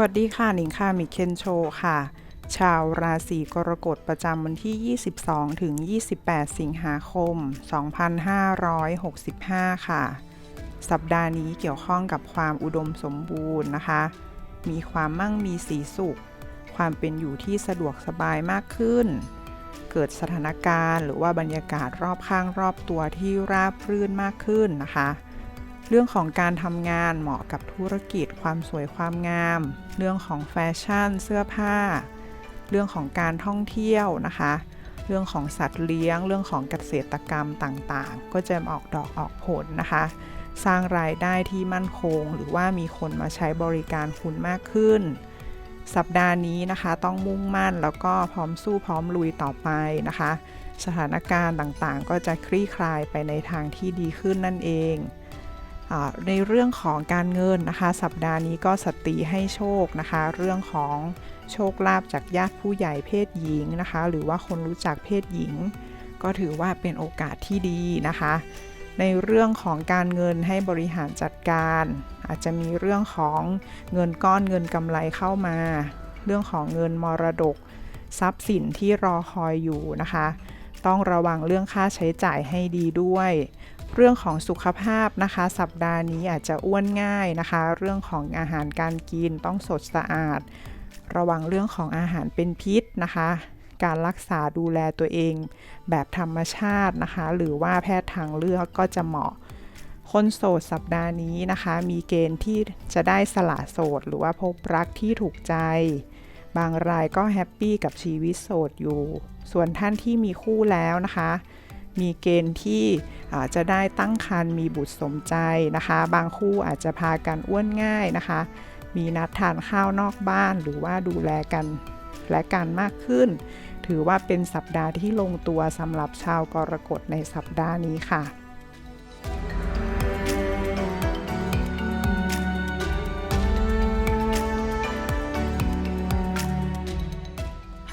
วัสดีค่ะหนิงค่ะมิเคนโชค่ะ ชาวราศีกรกฎประจำวันที่ 22 ถึง 28 สิงหาคม 2565 ค่ะ สัปดาห์นี้เกี่ยวข้องกับความอุดมสมบูรณ์นะคะ มีความมั่งมีสีสุข ความเป็นอยู่ที่สะดวกสบายมากขึ้น เกิดสถานการณ์ หรือว่าบรรยากาศรอบข้างรอบตัวที่ราบรื่นมากขึ้นนะคะ เรื่องของการทำงานเหมาะกับธุรกิจ ความสวยความงาม เรื่องของแฟชั่น เสื้อผ้า เรื่องของการท่องเที่ยวนะคะ เรื่องของสัตว์เลี้ยง เรื่องของเกษตรกรรมต่างๆ ก็จะออกดอกออกผลนะคะ สร้างรายได้ที่มั่นคง หรือว่ามีคนมาใช้บริการคุณมากขึ้น สัปดาห์นี้นะคะต้องมุ่งมั่นแล้วก็พร้อมสู้พร้อมลุยต่อไปนะคะ สถานการณ์ต่างๆ ก็จะคลี่คลายไปในทางที่ดีขึ้นนั่นเอง ในเรื่องของการเงินนะคะ สัปดาห์นี้ก็สตรีให้โชคนะคะ เรื่องของโชคลาภจากญาติผู้ใหญ่เพศหญิงนะคะ หรือว่าคนรู้จักเพศหญิง ก็ถือว่าเป็นโอกาสที่ดีนะคะ ในเรื่องของการเงินให้บริหารจัดการ อาจจะมีเรื่องของเงินก้อนเงินกำไรเข้ามา เรื่องของเงินมรดก ทรัพย์สินที่รอคอยอยู่นะคะ ต้องระวังเรื่องค่าใช้จ่ายให้ดีด้วย เรื่องของสุขภาพนะคะ สัปดาห์นี้อาจจะอ้วนง่ายนะคะ เรื่องของอาหารการกินต้องสดสะอาด ระวังเรื่องของอาหารเป็นพิษนะคะ การรักษาดูแลตัวเองแบบธรรมชาตินะคะ หรือว่าแพทย์ทางเลือกก็จะเหมาะคนโสดสัปดาห์นี้นะคะ มีเกณฑ์ที่จะได้สละโสด หรือว่าพบรักที่ถูกใจ บางรายก็แฮปปี้กับชีวิตโสดอยู่ ส่วนท่านที่มีคู่แล้วนะคะ มีเกณฑ์ที่อ่าจะได้ตั้งครรภ์มีบุตรสมใจนะคะ บางคู่อาจจะพากันอ้วนง่ายนะคะ มีนัดทานข้าวนอกบ้านหรือว่าดูแลกันและกันมากขึ้น ถือว่าเป็นสัปดาห์ที่ลงตัวสำหรับชาวกรกฎในสัปดาห์นี้ค่ะ